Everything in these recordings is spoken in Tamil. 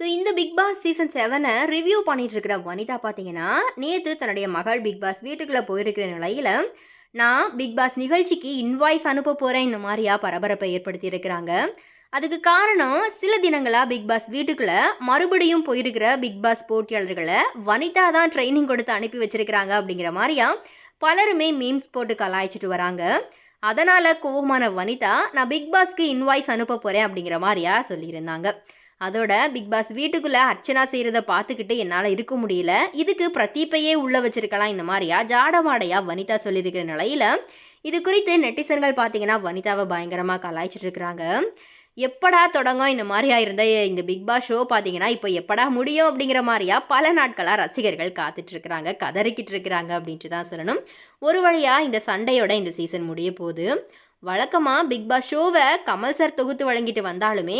ஸோ இந்த பிக் பாஸ் சீசன் செவனை ரிவ்யூ பண்ணிட்டு இருக்கிற வனிதா பார்த்தீங்கன்னா நேற்று தன்னுடைய மகள் பிக் பாஸ் வீட்டுக்குள்ளே போயிருக்கிற நிலையில் நான் பிக் பாஸ் நிகழ்ச்சிக்கு இன்வாய்ஸ் அனுப்ப போகிறேன் இந்த மாதிரியா பரபரப்பை ஏற்படுத்தி இருக்கிறாங்க அதுக்கு காரணம் சில தினங்களாக பிக் பாஸ் வீட்டுக்குள்ளே மறுபடியும் போயிருக்கிற பிக் பாஸ் போட்டியாளர்களை வனிதா தான் ட்ரைனிங் கொடுத்து அனுப்பி வச்சிருக்கிறாங்க அப்படிங்கிற மாதிரியா பலருமே மீம்ஸ் போட்டு கலாய்ச்சிட்டு வராங்க. அதனால் கோவமான வனிதா நான் பிக் பாஸ்க்கு இன்வாய்ஸ் அனுப்ப போகிறேன் அப்படிங்கிற மாதிரியா சொல்லியிருந்தாங்க. அதோட பிக் பாஸ் வீட்டுக்குள்ளே அர்ச்சனா செய்கிறத பார்த்துக்கிட்டு என்னால் இருக்க முடியல. இதுக்கு பிரதீப்பையே உள்ளே வச்சிருக்கலாம் இந்த மாதிரியா? ஜாடமாடையா வனிதா சொல்லியிருக்கிற நிலையில் இது குறித்து நெட்டிசன்கள் பார்த்தீங்கன்னா வனிதாவை பயங்கரமாக கலாய்ச்சிட்டு இருக்கிறாங்க. எப்படா தொடங்கும் இந்த மாதிரியா இருந்த இந்த பிக் பாஸ் ஷோ பார்த்தீங்கன்னா இப்போ எப்படா முடியும் அப்படிங்கிற மாதிரியா பல நாட்களாக ரசிகர்கள் காத்துட்டு இருக்கிறாங்க கதறிக்கிட்டு இருக்கிறாங்க அப்படின்ட்டு தான் சொல்லணும். ஒரு வழியாக இந்த சண்டையோட இந்த சீசன் முடிய போகுது. வழக்கமாக பிக் பாஸ் ஷோவை கமல் சார் தொகுத்து வழங்கிட்டு வந்தாலுமே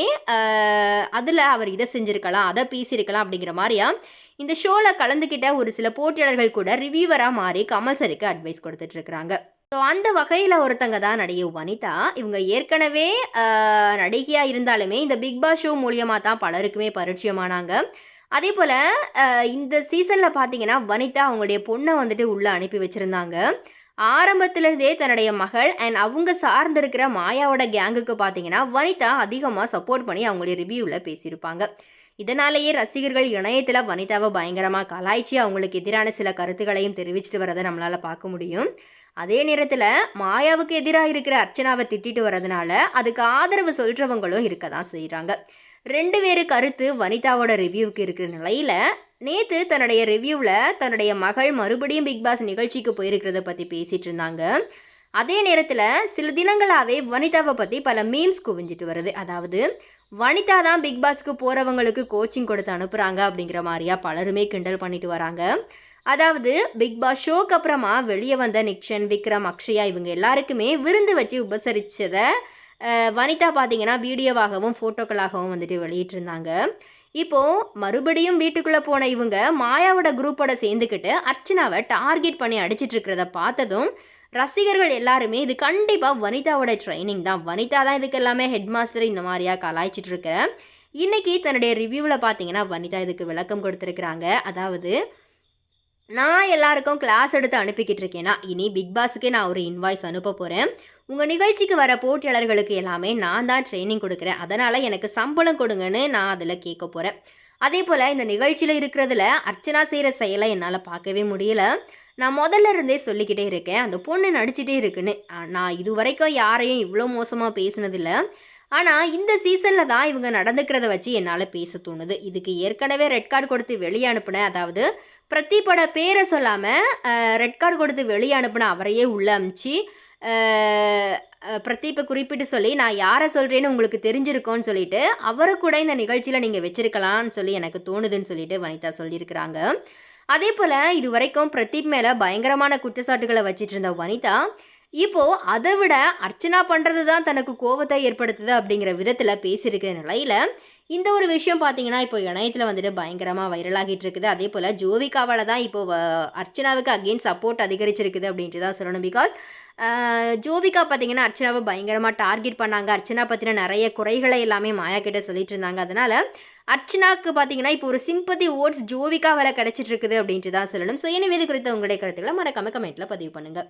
அதில் அவர் இதை செஞ்சுருக்கலாம் அதை பேசியிருக்கலாம் அப்படிங்கிற மாதிரியா? இந்த ஷோவில் கலந்துக்கிட்ட ஒரு சில போட்டியாளர்கள் கூட ரிவ்யூவராக மாறி கமல் சருக்கு அட்வைஸ் கொடுத்துட்ருக்குறாங்க ஸோ அந்த வகையில் ஒருத்தங்க தான் நடிகை வனிதா. இவங்க ஏற்கனவே நடிகையாக இருந்தாலுமே இந்த பிக் பாஸ் ஷோ மூலியமாக தான் பலருக்குமே பரிச்சயமானாங்க. அதே போல் இந்த சீசனில் பார்த்தீங்கன்னா வனிதா அவங்களுடைய பொண்ணை வந்துட்டு உள்ளே அனுப்பி வச்சுருந்தாங்க. ஆரம்பத்திலிருந்தே தன்னுடைய மகள் அண்ட் அவங்க சார்ந்திருக்கிற மாயாவோட கேங்குக்கு பார்த்தீங்கன்னா வனிதா அதிகமாக சப்போர்ட் பண்ணி அவங்களுடைய ரிவ்யூவில் பேசியிருப்பாங்க. இதனாலேயே ரசிகர்கள் இணையத்தில் வனிதாவை பயங்கரமாக கலாய்ச்சி அவங்களுக்கு எதிரான சில கருத்துக்களையும் தெரிவிச்சிட்டு வரதை நம்மளால் பார்க்க முடியும். அதே நேரத்தில் மாயாவுக்கு எதிராக இருக்கிற அர்ச்சனாவை திட்டிட்டு வரதுனால அதுக்கு ஆதரவு சொல்கிறவங்களும் இருக்க தான் செய்கிறாங்க ரெண்டு பேரு கருத்து வனிதாவோட ரிவ்யூவுக்கு இருக்கிற நிலையில் நேற்று தன்னுடைய ரிவ்யூவில் தன்னுடைய மகள் மறுபடியும் பிக் பாஸ் நிகழ்ச்சிக்கு போயிருக்கிறத பற்றி பேசிகிட்டு இருந்தாங்க. அதே நேரத்தில் சில தினங்களாகவே வனிதாவை பற்றி பல மீம்ஸ் குவிஞ்சிட்டு வருது. அதாவது வனிதா தான் பிக் பாஸ்க்கு போகிறவங்களுக்கு கோச்சிங் கொடுத்து அனுப்புகிறாங்க அப்படிங்கிற மாதிரியா பலருமே கிண்டல் பண்ணிட்டு வராங்க. அதாவது பிக் பாஸ் ஷோக்கு அப்புறமா வெளியே வந்த நிக்ஷன் விக்ரம் அக்ஷயா இவங்க எல்லாருக்குமே விருந்து வச்சு உபசரித்ததை வனிதா பார்த்தீங்கன்னா வீடியோவாகவும் ஃபோட்டோக்களாகவும் வந்துட்டு வெளியிட்டிருந்தாங்க இப்போது மறுபடியும் வீட்டுக்குள்ளே போன இவங்க மாயாவோட குரூப்போட சேர்ந்துக்கிட்டு அர்ச்சனாவை டார்கெட் பண்ணி அடிச்சிட்டு இருக்கிறத பார்த்ததும் ரசிகர்கள் எல்லாருமே இது கண்டிப்பாக வனிதாவோட ட்ரைனிங் தான். வனிதா தான் இதுக்கு எல்லாமே ஹெட் மாஸ்டர் இந்த மாதிரியா கலாய்ச்சிட்டு இருக்கிற இன்றைக்கி தன்னுடைய ரிவ்யூவில் பார்த்தீங்கன்னா வனிதா இதுக்கு விளக்கம் கொடுத்துருக்குறாங்க. அதாவது நான் எல்லாருக்கும் கிளாஸ் எடுத்து அனுப்பிக்கிட்டு இருக்கேன்னா இனி பிக் பாஸுக்கே நான் ஒரு இன்வாய்ஸ் அனுப்ப போகிறேன் உங்கள் நிகழ்ச்சிக்கு வர போட்டியாளர்களுக்கு எல்லாமே நான் தான் ட்ரைனிங் கொடுக்குறேன். அதனால் எனக்கு சம்பளம் கொடுங்கன்னு நான் அதில் கேட்க போகிறேன் அதே போல் இந்த நிகழ்ச்சியில் இருக்கிறதுல அர்ச்சனா செய்கிற செயலை என்னால் பார்க்கவே முடியல. நான் முதல்ல இருந்தே சொல்லிக்கிட்டே இருக்கேன். அந்த பொண்ணு நடிச்சிட்டே இருக்குன்னு. நான் இது வரைக்கும் யாரையும் இவ்வளோ மோசமாக பேசினதில்லை. ஆனால் இந்த சீசனில் தான் இவங்க நடந்துக்கிறத வச்சு என்னால் பேச தோணுது. இதுக்கு ஏற்கனவே ரெட் கார்டு கொடுத்து வெளியே அனுப்பினேன் அதாவது பிரதீப்போட பேரை சொல்லாமல் ரெட் கார்டு கொடுத்து வெளியே அனுப்பின அவரையே உள்ளே அமிச்சு பிரதீப்பை குறிப்பிட்டு சொல்லி நான் யாரை சொல்கிறேன்னு உங்களுக்கு தெரிஞ்சிருக்கோன்னு சொல்லிட்டு அவரை கூட இந்த நிகழ்ச்சியில் நீங்கள் வச்சுருக்கலான்னு சொல்லி எனக்கு தோணுதுன்னு சொல்லிட்டு வனிதா சொல்லியிருக்கிறாங்க. அதே போல் இது வரைக்கும் பிரதீப் மேலே பயங்கரமான குற்றச்சாட்டுகளை வச்சிட்டு இருந்த வனிதா இப்போது அதை விட அர்ச்சனா பண்ணுறது தான் தனக்கு கோபத்தை ஏற்படுத்துது அப்படிங்கிற விதத்தில் பேசியிருக்கிற நிலையில் இந்த ஒரு விஷயம் பார்த்தீங்கன்னா இப்போ இணையத்தில் வந்துட்டு பயங்கரமாக வைரலாகிட்டு இருக்குது அதே போல் ஜோவிகாவால் தான் இப்போது அர்ச்சனாவுக்கு அகெயின் சப்போர்ட் அதிகரிச்சிருக்குது அப்படின்ட்டு தான் சொல்லணும். பிகாஸ் ஜோவிகா பார்த்தீங்கன்னா அர்ச்சனாவை பயங்கரமாக டார்கெட் பண்ணாங்க. அர்ச்சனா பற்றின நிறைய குறைகளை எல்லாமே மாயா கிட்ட சொல்லிட்டு இருந்தாங்க. அதனால் அர்ச்சனாவுக்கு பார்த்தீங்கன்னா இப்போ ஒரு சிம்பதி ஓட்ஸ் ஜோவிகா வர கிடச்சிட்டு இருக்குது அப்படின்ட்டு தான் சொல்லணும். ஸோ எனவே இது குறித்த உங்களுடைய கருத்துக்களை மறக்காம கமெண்ட்டில் பதிவு பண்ணுங்கள்